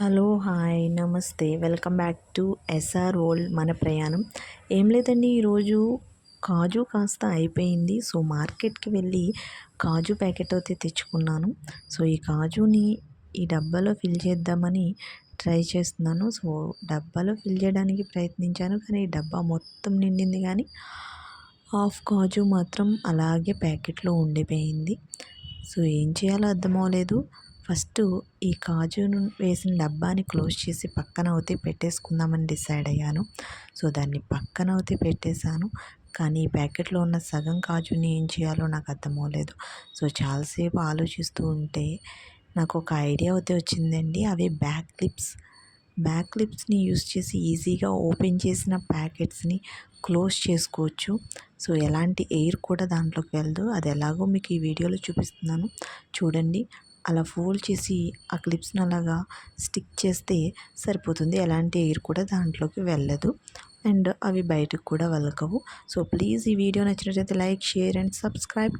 Hello hi నమస్తే. Welcome back to SR world మన ప్రయాణం. ఏం లేదండి ఈరోజు కాజు కాస్త అయిపోయింది. సో మార్కెట్కి వెళ్ళి కాజు ప్యాకెట్ అయితే తెచ్చుకున్నాను. సో ఈ కాజుని ఈ డబ్బాలో ఫిల్ చేద్దామని ట్రై చేస్తున్నాను. సో డబ్బాలో ఫిల్ చేయడానికి ప్రయత్నించాను కానీ ఈ డబ్బా మొత్తం నిండింది. కానీ హాఫ్ కాజు మాత్రం అలాగే ప్యాకెట్లో ఉండిపోయింది. సో ఏం చేయాలో అర్థం అవ్వలేదు. ఫస్ట్ ఈ కాజును వేసిన డబ్బాని క్లోజ్ చేసి పక్కన అవుతే పెట్టేసుకుందామని డిసైడ్ అయ్యాను. సో దాన్ని పక్కన అవుతే పెట్టేశాను. కానీ ఈ ప్యాకెట్లో ఉన్న సగం కాజుని ఏం చేయాలో నాకు అర్థం అవ్వలేదు సో చాలాసేపు ఆలోచిస్తూ ఉంటే నాకు ఒక ఐడియా అయితే వచ్చిందండి. అవి బ్యాక్ క్లిప్స్. బ్యాక్ క్లిప్స్ని యూస్ చేసి ఈజీగా ఓపెన్ చేసిన ప్యాకెట్స్ని క్లోజ్ చేసుకోవచ్చు. సో ఎలాంటి ఎయిర్ కూడా దాంట్లోకి వెళ్ళదు. అది ఎలాగో మీకు ఈ వీడియోలో చూపిస్తున్నాను. చూడండి. అలా ఫోల్డ్ చేసి ఆ క్లిప్స్ని అలాగా స్టిక్ చేస్తే సరిపోతుంది. ఎలాంటి ఎయిర్ కూడా దాంట్లోకి వెళ్ళదు. అండ్ అవి బయటకు కూడా వెళ్ళకవు. సో ప్లీజ్ ఈ వీడియో నచ్చినట్లయితే లైక్ షేర్ అండ్ సబ్స్క్రైబ్.